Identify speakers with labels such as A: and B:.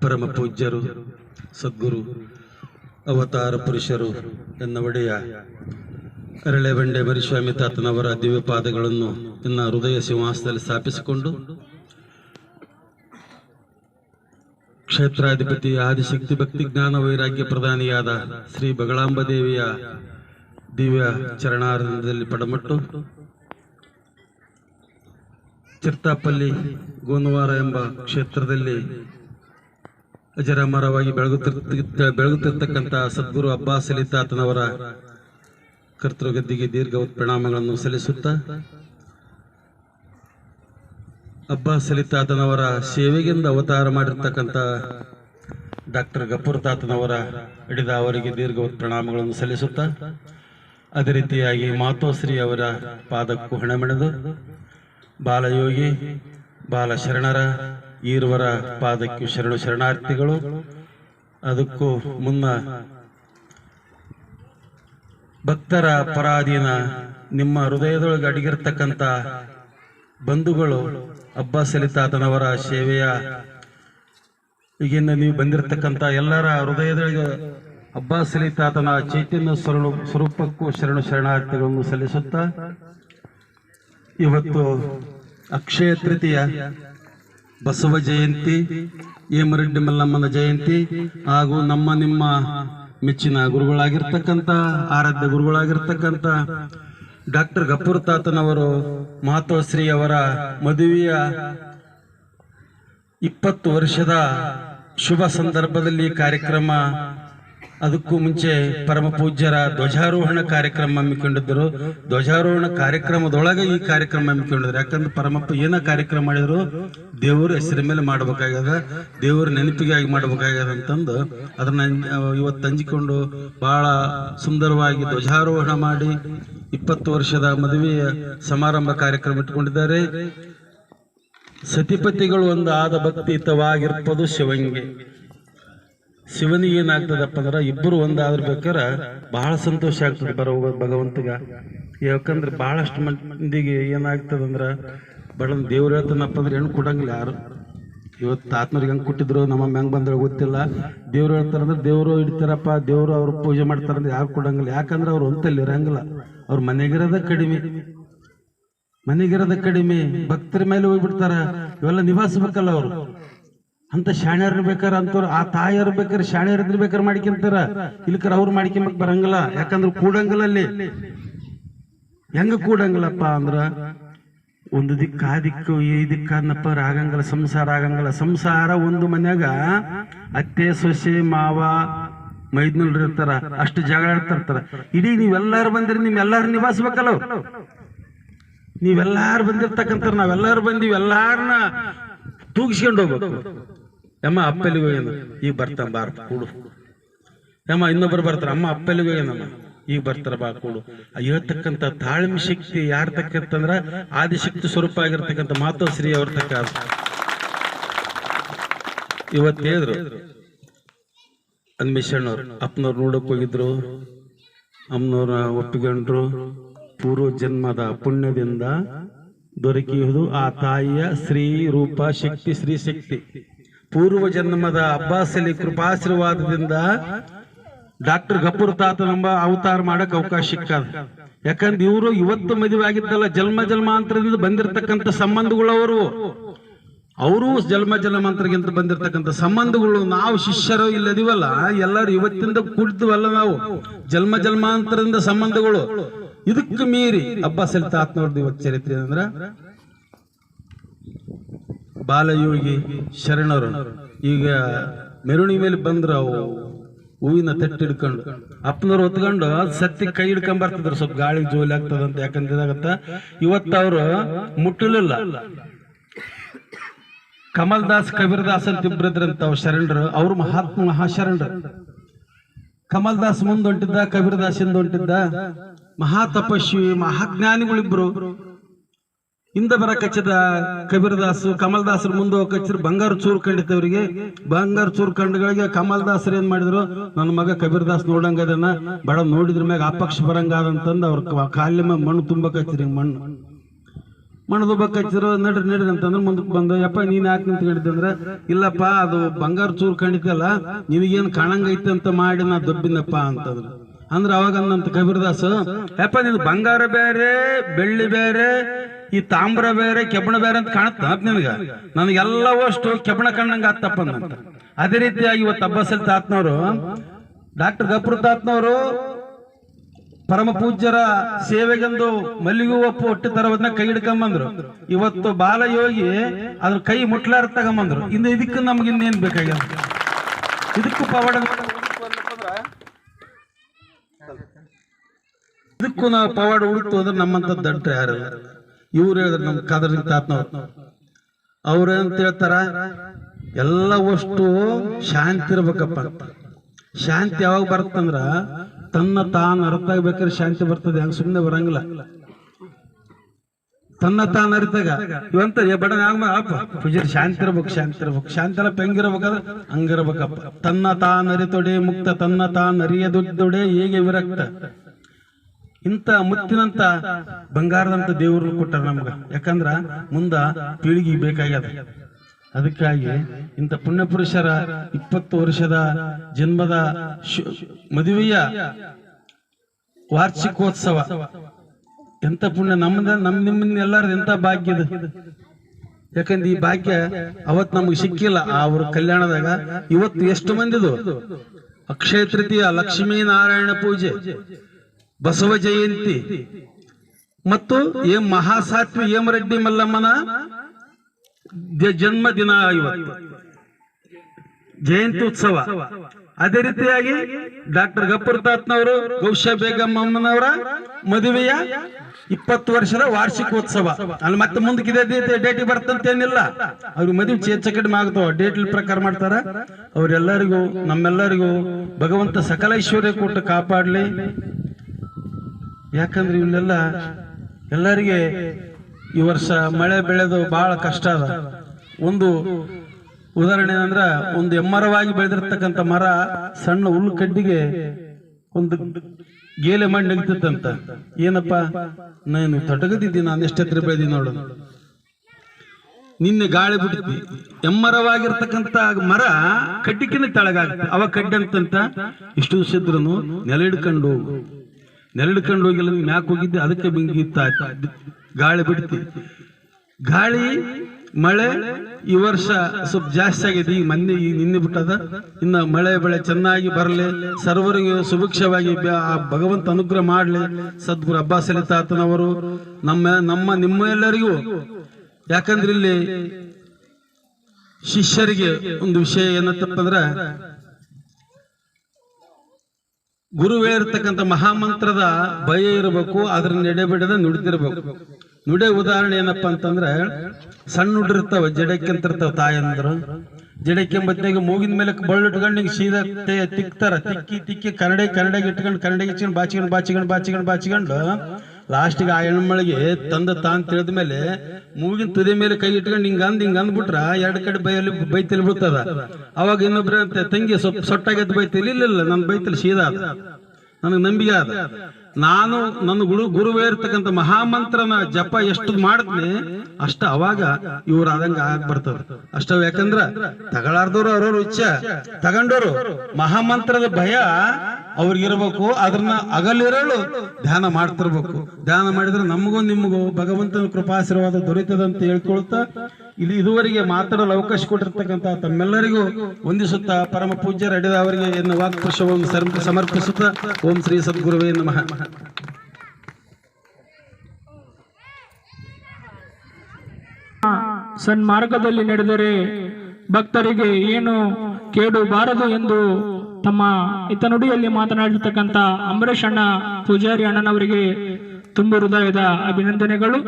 A: ಪರಮ ಪೂಜ್ಯರು, ಸದ್ಗುರು, ಅವತಾರ ಪುರುಷರು ಎನ್ನ ಒಡೆಯ ಅರಳೆಬಂಡೆ ಮರಿಸ್ವಾಮಿ ತಾತನವರ ದಿವ್ಯ ಪಾದಗಳನ್ನು ನನ್ನ ಹೃದಯ ಸಿಂಹಾಸನದಲ್ಲಿ ಸ್ಥಾಪಿಸಿಕೊಂಡು ಕ್ಷೇತ್ರಾಧಿಪತಿ, ಆದಿಶಕ್ತಿ, ಭಕ್ತಿ, ಜ್ಞಾನ, ವೈರಾಗ್ಯ ಪ್ರಧಾನಿಯಾದ ಶ್ರೀ ಬಗಳಾಂಬ ದೇವಿಯ ದಿವ್ಯ ಚರಣಾರ್ಧದಲ್ಲಿ ಪಡಮಟ್ಟು ಚಿರ್ತಾಪಲ್ಲಿ, ಗೋನುವಾರ ಎಂಬ ಕ್ಷೇತ್ರದಲ್ಲಿ ಅಜರಾಮರವಾಗಿ ಬೆಳಗುತ್ತಿರ್ತ ಬೆಳಗುತ್ತಿರ್ತಕ್ಕಂಥ ಸದ್ಗುರು ಅಬ್ಬಾಸ್ ಅಲಿ ತಾತನವರ ಕರ್ತೃಗದ್ದಿಗೆ ದೀರ್ಘ ಪ್ರಣಾಮಗಳನ್ನು ಸಲ್ಲಿಸುತ್ತಾ ಅಬ್ಬಾಸ್ ಅಲಿ ತಾತನವರ ಸೇವೆಗೆಂದು ಅವತಾರ ಮಾಡಿರ್ತಕ್ಕಂಥ ಡಾಕ್ಟರ್ ಗಫೂರ್ ತಾತನವರ ಹಿಡಿದ ಅವರಿಗೆ ದೀರ್ಘ ಪ್ರಣಾಮಗಳನ್ನು ಸಲ್ಲಿಸುತ್ತಾ, ಅದೇ ರೀತಿಯಾಗಿ ಮಾತೋಶ್ರೀ ಅವರ ಪಾದಕ್ಕೂ ಹಣೆ ಮೆಣೆದು ಬಾಲಯೋಗಿ ಬಾಲ ಶರಣರ ಈರುವರ ಪಾದಕ್ಕೆ ಶರಣು ಶರಣಾರ್ಥಿಗಳು. ಅದಕ್ಕೂ ಮುನ್ನ ಭಕ್ತರ ಪರಾಧೀನ ನಿಮ್ಮ ಹೃದಯದೊಳಗೆ ಅಡಗಿರ್ತಕ್ಕಂಥ ಬಂಧುಗಳು ಅಬ್ಬಾಸ್ ಸಲಿತಾತನವರ ಸೇವೆಯ ಈಗಿಂದ ನೀವು ಬಂದಿರತಕ್ಕಂಥ ಎಲ್ಲರ ಹೃದಯದೊಳಗೆ ಅಬ್ಬಾಸ್ ಸಲಿತಾತನ ಚೈತನ್ಯ ಸ್ವರೂಪ ಸ್ವರೂಪಕ್ಕೂ ಶರಣು ಶರಣಾರ್ಥಿಗಳನ್ನು ಸಲ್ಲಿಸುತ್ತಾ, ಇವತ್ತು ಅಕ್ಷಯ ತೃತೀಯ ಬಸವ ಜಯಂತಿ ಏಮರೆಡ್ಡಿ ಮಲ್ಲಮ್ಮನ ಜಯಂತಿ ಹಾಗೂ ನಮ್ಮ ನಿಮ್ಮ ಮೆಚ್ಚಿನ ಗುರುಗಳಾಗಿರ್ತಕ್ಕಂಥ, ಆರಾಧ್ಯ ಗುರುಗಳಾಗಿರ್ತಕ್ಕಂಥ ಡಾಕ್ಟರ್ ಗಫೂರ್ ತಾತನವರು ಮಾತೋಶ್ರೀ ಅವರ ಮದುವೆಯ ಇಪ್ಪತ್ತು ವರ್ಷದ ಶುಭ ಸಂದರ್ಭದಲ್ಲಿ ಕಾರ್ಯಕ್ರಮ ಅದಕ್ಕೂ ಮುಂಚೆ ಪರಮ ಪೂಜ್ಯರ ಧ್ವಜಾರೋಹಣ ಕಾರ್ಯಕ್ರಮ ಹಮ್ಮಿಕೊಂಡಿದ್ದರು. ಧ್ವಜಾರೋಹಣ ಕಾರ್ಯಕ್ರಮದೊಳಗೆ ಈ ಕಾರ್ಯಕ್ರಮ ಹಮ್ಮಿಕೊಂಡಿದ್ರು ಯಾಕಂದ್ರೆ ಪರಮಪ್ಪ ಏನ ಕಾರ್ಯಕ್ರಮ ಮಾಡಿದ್ರು ದೇವರ ಹೆಸರ ಮೇಲೆ ಮಾಡ್ಬೇಕಾಗ್ಯದ, ದೇವರ ನೆನಪಿಗಾಗಿ ಮಾಡ್ಬೇಕಾಗ್ಯದ ಅಂತಂದು ಅದನ್ನ ಇವತ್ತು ಹಂಚಿಕೊಂಡು ಬಹಳ ಸುಂದರವಾಗಿ ಧ್ವಜಾರೋಹಣ ಮಾಡಿ ಇಪ್ಪತ್ತು ವರ್ಷದ ಮದುವೆಯ ಸಮಾರಂಭ ಕಾರ್ಯಕ್ರಮ ಇಟ್ಕೊಂಡಿದ್ದಾರೆ ಸತಿಪತಿಗಳು ಒಂದು ಆದ ಭಕ್ತಿಯುತವಾಗಿರ್ಬೋದು ಶಿವಂಗೆ. ಶಿವನಿಗೆ ಏನಾಗ್ತದಪ್ಪ ಅಂದ್ರೆ ಇಬ್ಬರು ಒಂದಾದ್ರ ಬೇಕಾರೆ ಬಹಳ ಸಂತೋಷ ಆಗ್ತದೆ ಬರೋ ಭಗವಂತಗ. ಯಾಕಂದ್ರೆ ಬಹಳಷ್ಟು ಮಂದಿಗೆ ಏನಾಗ್ತದಂದ್ರೆ ಬಡ ದೇವ್ರು ಹೇಳ್ತಾನಪ್ಪ ಅಂದ್ರೆ ಹೆಣ್ಣು ಕೊಡಂಗಿಲ್ಲ ಯಾರು. ಇವತ್ತು ಆತ್ಮರಿಗೆ ಹೆಂಗ್ ಕೊಟ್ಟಿದ್ರು, ನಮ್ಮ ಹೆಂಗೆ ಬಂದ್ರೆ ಗೊತ್ತಿಲ್ಲ. ದೇವ್ರು ಹೇಳ್ತಾರಂದ್ರೆ ದೇವರು ಇಡ್ತಾರಪ್ಪ, ದೇವರು ಅವ್ರು ಪೂಜೆ ಮಾಡ್ತಾರಂದ್ರೆ ಯಾರು ಕೊಡಂಗಿಲ್ಲ. ಯಾಕಂದ್ರೆ ಅವ್ರು ಒಂತಲ್ಲಿ ಇರಂಗಿಲ್ಲ. ಅವ್ರ ಮನೆಗಿರೋದ ಕಡಿಮೆ. ಮನೆಗಿರೋದ ಕಡಿಮೆ. ಭಕ್ತರ ಮೇಲೆ ಹೋಗ್ಬಿಡ್ತಾರ. ಇವೆಲ್ಲ ನಿಭಾಯಿಸ್ಬೇಕಲ್ಲ ಅವರು. ಅಂತ ಶಾಣ್ಯರ್ ಇರ್ಬೇಕಾರ ಅಂತವ್ರು ಆ ತಾಯಿಯರ್ ಬೇಕಾರೆ ಶಾಣ್ಯರ್ ಇದ್ರ ಬೇಕಾರೆ ಮಾಡ್ಕೊಂತಾರ ಇಲ್ಕರ ಅವ್ರು ಮಾಡ್ಕೊಂಬಕ್ ಬರಂಗಿಲ್ಲ. ಯಾಕಂದ್ರೆ ಕೂಡಂಗಿಲ್ಲ ಅಲ್ಲಿ ಹೆಂಗ ಕೂಡಂಗಿಲ್ಲಪ್ಪ ಅಂದ್ರ ಒಂದು ದಿಕ್ಕ ಆ ದಿಕ್ಕು, ಈ ದಿಕ್ಕ ಅನ್ನಪ್ಪ ಆಗಂಗಿಲ್ಲ ಸಂಸಾರ ಆಗಂಗಿಲ್ಲ ಸಂಸಾರ ಒಂದು ಮನ್ಯಾಗ ಅತ್ತೆ, ಸೊಸೆ, ಮಾವ ಮೈದ್ನಲ್ರು ಇರ್ತಾರ, ಅಷ್ಟು ಜಗಳ ಇರ್ತಾರ ಇಡೀ ನೀವೆಲ್ಲಾರು ಬಂದಿರಿ, ನಿಮ್ಮೆಲ್ಲಾರು ನಿವಾಸಬೇಕಲ್ಲ? ನೀವೆಲ್ಲಾರು ಬಂದಿರ್ತಕ್ಕಂಥ ನಾವೆಲ್ಲಾರು ಬಂದೀವಿ. ಎಲ್ಲಾರನ್ನ ತೂಗಿಸ್ಕೊಂಡು ಹೋಗ್ಬೇಕು. ಯಮ್ಮ ಅಪ್ಪಲಿಗೆ ಹೋಗ್ಯಾನ ಈಗ ಬರ್ತಾನ ಬಾರ ಕೂಡು. ಯಮ್ಮ ಇನ್ನೊಬ್ರು ಬರ್ತಾರ. ಅಮ್ಮ ಅಪ್ಪಲಿಗೆ ಹೋಗ್ಯಾನಮ್ಮ? ಈಗ ಬರ್ತಾರ ಬಾ, ಕೂಡು. ಹೇಳ್ತಕ್ಕಂಥ ತಾಳ್ಮೆ ಶಕ್ತಿ ಯಾರ ತಕ್ಕಂತಂದ್ರ ಆದಿಶಕ್ತಿ ಸ್ವರೂಪ ಆಗಿರ್ತಕ್ಕಂಥ ಮಾತೋಶ್ರೀ ಅವ್ರ ತಕ್ಕ. ಇವತ್ತು ಹೇಳಿದ್ರು ಅನ್ಮಿಷಣ್ಣವ್ರು ಅಪ್ಪನವ್ರು ನೋಡಕ್ ಹೋಗಿದ್ರು ಅಮ್ಮನವ್ರ ಒಪ್ಪಿಕೊಂಡ್ರು. ಪೂರ್ವ ಜನ್ಮದ ಪುಣ್ಯದಿಂದ ದೊರಕಿಯುವುದು ಆ ತಾಯಿಯ ಶ್ರೀ ರೂಪ ಶಕ್ತಿ ಶ್ರೀ ಶಕ್ತಿ. ಪೂರ್ವ ಜನ್ಮದ ಅಬ್ಬಾಸಲಿ ಕೃಪಾಶೀರ್ವಾದದಿಂದ ಡಾಕ್ಟರ್ ಗಫೂರ್ ತಾತನೆಂಬ ಅವತಾರ ಮಾಡಕ್ ಅವಕಾಶ ಸಿಕ್ಕದ. ಯಾಕಂದ್ರೆ ಇವರು ಇವತ್ತು ಮದುವೆ ಆಗಿದ್ದಲ್ಲ, ಜನ್ಮ ಜನ್ಮಾಂತರದಿಂದ ಬಂದಿರತಕ್ಕಂತ ಸಂಬಂಧಗಳು ಅವರು. ಅವರು ಜನ್ಮ ಜನ್ಮಾಂತರಗಿಂತ ಬಂದಿರತಕ್ಕಂಥ ಸಂಬಂಧಗಳು. ನಾವು ಶಿಷ್ಯರು ಇಲ್ಲದಿವಲ್ಲ, ಎಲ್ಲರೂ ಇವತ್ತಿಂದ ಕುಡಿದ್ವಲ್ಲ ನಾವು. ಜನ್ಮ ಜನ್ಮಾಂತರದಿಂದ ಸಂಬಂಧಗಳು. ಇದಕ್ಕೆ ಮೀರಿ ಅಬ್ಬಾಸ್ ತಾತನವ್ರದ್ದು ಇವತ್ತು ಚರಿತ್ರೆ ಅಂದ್ರ ಬಾಲಯೋಗಿ ಶರಣರು. ಈಗ ಮೆರವಣಿಗೆ ಮೇಲೆ ಬಂದ್ರ ಅವು. ಹೂವಿನ ತಟ್ಟ ಹಿಡ್ಕೊಂಡು. ಅಪ್ಪನವ್ರು ಹೊತ್ಕೊಂಡು ಸತ್ತಿ ಕೈ ಹಿಡ್ಕೊಂಡ್ ಬರ್ತಿದ್ರು. ಸ್ವಲ್ಪ ಗಾಳಿ ಜೋಲಿ ಆಗ್ತದಂತ ಯಾಕಂದ್ರೆ ಇದಾಗತ್ತ. ಇವತ್ತು ಅವರು ಮುಟ್ಟಲಿಲ್ಲ. ಕಮಲ್ ದಾಸ್ ಕಬೀರ್ ದಾಸ್ ಅಂತ ಇಬ್ಬರಿದ್ರಂತ ಅವ್ರು ಶರಣರು. ಅವ್ರ ಮಹಾತ್ಮ, ಮಹಾಶರಣರು. ಕಮಲ್ ದಾಸ್ ಮುಂದೊಂಟಿದ್ದ ಕಬೀರ್ ದಾಸ್ ಹಿಂದ್ ಹೊಂಟಿದ್ದ ಮಹಾ ತಪಸ್ವಿ ಮಹಾಜ್ಞಾನಿಗಳಿಬ್ರು. ಹಿಂದೆ ಬರ ಕಚ್ಚದ ದಾಸು ಕಮಲ್ ದಾಸರು ಮುಂದೆ ಹೋಗಚ್ಚಿದ್ರು ಬಂಗಾರ ಚೂರು ಕಂಡಿದ್ದವರಿಗೆ. ಬಂಗಾರ ಚೂರು ಕಂಡಗಳಿಗೆ ಕಮಲ್ ದಾಸರು ಏನ್ ಮಾಡಿದ್ರು? ನನ್ನ ಮಗ ಕಬೀರ್ ದಾಸ್ ಅದನ್ನ ಬಡ ನೋಡಿದ್ರ ಮ್ಯಾಗ ಅಪಕ್ಷ ಬರಂಗಾದಂತಂದು ಅವ್ರ ಕಾಲಿನ ಮ್ಯಾಗ ಮಣ್ಣು ತುಂಬಕ್ ಹಚ್ಚಿರಿ ಮಣ್ಣು. ಮಣ್ಣು ತುಂಬ ಕಚ್ಚಿದ್ರು, ನಡ್ರಿ ನಡ್ರಿ ಅಂತಂದ್ರೆ ಮುಂದಕ್ಕೆ ಬಂದು, ಯಪ್ಪ, ನೀನ್ ಯಾಕೆ ನಿಂತ್ಕೊಂಡಿದ್ದಂದ್ರೆ ಇಲ್ಲಪ್ಪ, ಅದು ಬಂಗಾರ ಚೂರು ಕಂಡಿದ್ದಲ್ಲ, ನಿನಗೇನು ಕಾಣಂಗೈತೆ ಅಂತ ಮಾಡಿ ನಾ ದೊಬ್ಬಿನಪ್ಪ ಅಂತಂದ್ರು. ಅಂದ್ರೆ ಅವಾಗ ಅಂದಂತ ಕಬೀರ್ದಾಸ್, ಯಪ್ಪ ನಿನ್ ಬಂಗಾರ ಬೇರೆ, ಬೆಳ್ಳಿ ಬೇರೆ, ಈ ತಾಮ್ರ ಬೇರೆ ಕೆಬ್ಬಣ ಬೇರೆ ಅಂತ ಕಾಣುತ್ತ ನಿನಗ? ನನಗೆ ಅಷ್ಟು ಕೆಬ್ಬಣ ಕಣ್ಣಂಗ ಆತಪ್ಪ ಅಂತ ಅದೇ ರೀತಿಯಾಗಿ ಇವತ್ತು ಅಬ್ಬಸಲ್ ತಾತ್ನವರು, ಡಾಕ್ಟರ್ ಗಪ್ರ ತಾತ್ನವರು ಪರಮ ಪೂಜ್ಯರ ಸೇವೆಗೆಂದು ಮಲ್ಲಿಗೂ ಒಪ್ಪು ಹೊಟ್ಟೆ ತರೋದನ್ನ ಕೈ ಹಿಡ್ಕೊಂಬಂದ್ರು. ಇವತ್ತು ಬಾಲಯೋಗಿ ಅದ್ರ ಕೈ ಮುಟ್ಲಾರ ತಗೊಂಬಂದ್ರು. ಇನ್ನು ಇದಕ್ಕೆ ನಮ್ಗೆ ಇನ್ನೇನ್ ಬೇಕಾಗ್ಯದ? ಇದಕ್ಕೂ ಪವಾಡ ಇದಕ್ಕೂ ನಾವು ಪವಾಡ ಹುಡುಕ್ತು ಅಂದ್ರೆ ನಮ್ಮಂತ ದಡ್ಡ ಯಾರು? ಇವ್ರು ಹೇಳಿದ್ರು ನಮ್ ಕಾದ್ರ ತಾತ್ನವ್ರು. ಅವ್ರ ಅಂತ ಹೇಳ್ತಾರ? ಎಲ್ಲ ಅಷ್ಟು ಶಾಂತಿ ಇರ್ಬೇಕಪ್ಪ. ಶಾಂತಿ ಯಾವಾಗ ಬರುತ್ತಂದ್ರ ತನ್ನ ತಾನು ಅರ್ಥ ಆಗ್ಬೇಕಾದ್ರೆ ಶಾಂತಿ ಬರ್ತದೆ, ಹಂಗ ಸುಮ್ಮನೆ ಬರಂಗಿಲ್ಲ. ತನ್ನ ತಾನು ಅರಿತಾಗ, ಇವಂತ ಬಡ ಅಪ್ಪ. ಪೂಜಾರಿ ಶಾಂತಿ ಇರ್ಬೇಕು ಶಾಂತಿ ಇರ್ಬೇಕು, ಶಾಂತಿ ಎಲ್ಲ ಹೆಂಗಿರ್ಬೇಕಾದ್ರೆ ಹಂಗಿರ್ಬೇಕಪ್ಪ ತನ್ನ ತಾನು ಅರಿತೊಡೆ, ಮುಕ್ತ ತನ್ನ ತಾನು ದುಡ್ಡೊಡೆ ಹೇಗೆ ವಿರಕ್ತ. ಇಂಥ ಮುತ್ತಿನಂತ ಬಂಗಾರದಂತ ದೇವ್ರನ್ನ ಕೊಟ್ಟಾರ ನಮ್ಗೆ. ಯಾಕಂದ್ರ ಮುಂದ ಪೀಳಿಗೆ ಬೇಕಾಗ್ಯದ. ಅದಕ್ಕಾಗಿ ಇಂಥ ಪುಣ್ಯಪುರುಷರ ಇಪ್ಪತ್ತು ವರ್ಷದ ಜನ್ಮದ ಮದುವೆಯ ವಾರ್ಷಿಕೋತ್ಸವ. ಎಂತ ಪುಣ್ಯ ನಮ್ದ, ನಮ್ ನಿಮ್ಮನ್ನ ಎಲ್ಲಾರ್ದು ಎಂತ ಭಾಗ್ಯದ ಯಾಕಂದ್ರೆ ಈ ಭಾಗ್ಯ ಅವತ್ ನಮ್ಗೆ ಸಿಕ್ಕಿಲ್ಲ. ಅವ್ರ ಕಲ್ಯಾಣದಾಗ ಇವತ್ತು ಎಷ್ಟು ಮಂದಿದು ಅಕ್ಷಯ ತೃತೀಯ, ಲಕ್ಷ್ಮೀ ನಾರಾಯಣ ಪೂಜೆ, ಬಸವ ಜಯಂತಿ. ಮತ್ತು ಏ ಮಹಾಸಾತ್ವಿ ಏಮರೆಡ್ಡಿ ಮಲ್ಲಮ್ಮನ ದ- ಜನ್ಮ ದಿನ ಇವತ್ತು. ಜಯಂತಿ ಉತ್ಸವ. ಅದೇ ರೀತಿಯಾಗಿ ಡಾಕ್ಟರ್ ಗಪ್ಪರ್ ತಾತ್ನವರು ಗೌಶ ಬೇಗಂ ಅಮ್ಮನವರ ಮದುವೆಯ ಇಪ್ಪತ್ತು ವರ್ಷದ ವಾರ್ಷಿಕೋತ್ಸವ. ಅಲ್ಲಿ ಮತ್ತೆ ಮುಂದಕ್ಕೆ ಇದೇ ಡೇಟ್ ಬರ್ತಂತೇನಿಲ್ಲ. ಅವ್ರಿಗೆ ಮದುವೆ ಚೇಚ ಕಡಿಮೆ ಆಗ್ತಾವ ಡೇಟ್ ಪ್ರಕಾರ ಮಾಡ್ತಾರ. ಅವರೆಲ್ಲರಿಗೂ, ನಮ್ಮೆಲ್ಲರಿಗೂ ಭಗವಂತ ಸಕಲ ಐಶ್ವರ್ಯ ಕೊಟ್ಟು ಕಾಪಾಡಲಿ. ಯಾಕಂದ್ರೆ ಇವನ್ನೆಲ್ಲ ಎಲ್ಲರಿಗೆ ಈ ವರ್ಷ ಮಳೆ ಬೆಳೆದು ಬಹಳ ಕಷ್ಟ ಅದ. ಒಂದು ಉದಾಹರಣೆ ಏನಂದ್ರ, ಒಂದು ಎಮ್ಮರವಾಗಿ ಬೆಳೆದಿರ್ತಕ್ಕಂಥ ಮರ ಸಣ್ಣ ಹುಲ್ಲು ಕಡ್ಡಿಗೆ ಒಂದು ಗೇಲೆ ಮಾಡಿ ನೆಗ್ತಿತ್ತಂತ. ಏನಪ್ಪ? ನಾನು ತೊಟಗದಿದ್ದೀನಿ, ನಾನು ಎಷ್ಟು ಹತ್ರ ಬೆಳೆದಿ ನೋಡು. ನಿನ್ನೆ ಗಾಳಿ ಬಿಡ್ತಿ ಎಮ್ಮರವಾಗಿರ್ತಕ್ಕಂಥ ಮರ ಕಡ್ಡಿಕಿನ ತೆಳಗಾಗುತ್ತೆ. ಅವ ಕಡ್ಡಿ ಅಂತಂತ, ಇಷ್ಟು ಇದ್ರು ನೆಲ ಹಿಡ್ಕೊಂಡು ಹೋಗು. ನೆಲ ಹಿಡ್ಕೊಂಡು ಹೋಗಿಲ್ಲ ಮ್ಯಾಕ್ ಹೋಗಿದ್ದೆ, ಅದಕ್ಕೆ ಬಿಂಗಿತ್ತ ಗಾಳಿ ಬಿಡ್ತಿ. ಗಾಳಿ ಮಳೆ, ಈ ವರ್ಷ ಸ್ವಲ್ಪ ಜಾಸ್ತಿ ಆಗಿದೆ. ಈಗ ಮೊನ್ನೆ ಈಗ ನಿನ್ನೆ ಬಿಟ್ಟದ. ಇನ್ನ ಮಳೆ, ಬೆಳೆ ಚೆನ್ನಾಗಿ ಬರಲಿ. ಸರ್ವರಿಗೆ ಸುಭಿಕ್ಷವಾಗಿ ಭಗವಂತ ಅನುಗ್ರಹ ಮಾಡಲಿ. ಸದ್ಗುರು ಅಬ್ಬಾಸ್ ಅಲಿ ನಮ್ಮ ನಮ್ಮ, ನಿಮ್ಮ ಎಲ್ಲರಿಗೂ. ಯಾಕಂದ್ರೆ ಇಲ್ಲಿ ಶಿಷ್ಯರಿಗೆ ಒಂದು ವಿಷಯ ಏನಂತಪ್ಪಂದ್ರ ಗುರು ಹೇಳಿರ್ತಕ್ಕಂಥ ಮಹಾಮಂತ್ರದ ಭಯ ಇರಬೇಕು ಅದ್ರ ನೆಡೆ ಬಿಡದೆ ನುಡಿದಿರ್ಬೇಕು. ನುಡೆ ಉದಾಹರಣೆ ಏನಪ್ಪ ಅಂತಂದ್ರೆ, ಸಣ್ಣ ಹುಡ್ರಿರ್ತಾವ ಜಡಕ್ಕಿಂತಿರ್ತಾವ ತಾಯಂದ್ರು. ಜಡಕ್ಕೆಂಬತ್ನಾಗ ಮೂಗಿನ ಮೇಲೆ ಬಳ್ಳಿಟ್ಕೊಂಡು ಹಿಂಗೆ ಸೀದಾ ತಿಕ್ತಾರ. ತಿಕ್ಕಿ ತಿಕ್ಕಿ ಕನ್ನಡ, ಕನ್ನಡಗೆ ಇಟ್ಕೊಂಡು ಕನ್ನಡಗೆ ಇಟ್ಕೊಂಡು ಬಾಚಿಕೊಂಡು ಬಾಚಿಕೊಂಡು ಬಾಚಿಕೊಂಡು ಬಾಚಿಕೊಂಡು ಲಾಸ್ಟಿಗೆ ಆ ಹೆಣ್ಮಳಿಗೆ ತಂದ ತಾನು ತಿಳಿದ ಮೇಲೆ ಮೂಗಿನ ತುದಿ ಮೇಲೆ ಕೈ ಇಟ್ಕೊಂಡು ಹಿಂಗೆ ಅಂದ್ ಹಿಂಗೆ ಅಂದ್ಬಿಟ್ರ ಎರಡು ಕಡೆ ಬೈಯಲ್ಲಿ ಬೈತಲ್ಲಿ ಬಿಡ್ತದ. ಅವಾಗ ಇನ್ನೊಬ್ರ ತಂಗಿ ಸ್ವಲ್ಪ ಸೊಟ್ಟಾಗೆದ್ದು ಬೈತಿಲ್ಲ ಇಲ್ಲ ಇಲ್ಲ ನನ್ನ ಬೈತಲ್ಲಿ ಸೀದಾ ನನಗೆ ನಂಬಿಕೆ ಅದ. ನಾನು ನನ್ನ ಗುರು ಗುರುವೇ ಇರ್ತಕ್ಕಂಥ ಮಹಾಮಂತ್ರನ ಜಪ ಎಷ್ಟು ಮಾಡಿದ್ನಿ, ಅಷ್ಟ ಅವಾಗ ಇವ್ರ ಆದಂಗ ಆಗ ಬರ್ತದ. ಅಷ್ಟ ಯಾಕಂದ್ರ ತಗೊಳಾರ್ದವ್ರು ಅವ್ರವ್ರು ಇಚ್ಛ ತಗೊಂಡವ್ರು ಮಹಾಮಂತ್ರದ ಭಯ ಅವ್ರಿಗಿರ್ಬೇಕು ಅದನ್ನ ಅಗಲಿರಲು ಧ್ಯಾನ ಮಾಡ್ತಿರ್ಬೇಕು. ಧ್ಯಾನ ಮಾಡಿದ್ರೆ ನಮಗೂ ನಿಮಗೂ ಭಗವಂತನ ಕೃಪಾಶೀರ್ವಾದ ದೊರೀತದಂತ ಹೇಳ್ಕೊಳ್ತಾ ಇಲ್ಲಿ ಇದುವರೆಗೆ ಮಾತಾಡಲು ಅವಕಾಶ ಕೊಟ್ಟಿರ್ತಕ್ಕಂಥ ತಮ್ಮೆಲ್ಲರಿಗೂ ವಂದಿಸುತ್ತಾ ಪರಮ ಪೂಜ್ಯರ ಅಡಿದ ಅವರಿಗೆ ಎನ್ನು ವಾಕ್ಪುರುಷವನ್ನು ಸಮರ್ಪಿಸುತ್ತಾ ಓಂ ಶ್ರೀ ಸದ್ಗುರುವೇ ನಮಃ.
B: ಸನ್ಮಾರ್ಗದಲ್ಲಿ ನಡೆದರೆ ಭಕ್ತರಿಗೆ ಏನು ಕೇಡು ಬಾರದು ಎಂದು ತಮ್ಮ ಹಿತನುಡಿಯಲ್ಲಿ ಮಾತನಾಡಿರ್ತಕ್ಕಂಥ ಅಂಬರೀಷ್ ಅಣ್ಣ ಪೂಜಾರಿ ಅಣ್ಣನವರಿಗೆ ತುಂಬ ಹೃದಯದ ಅಭಿನಂದನೆಗಳು.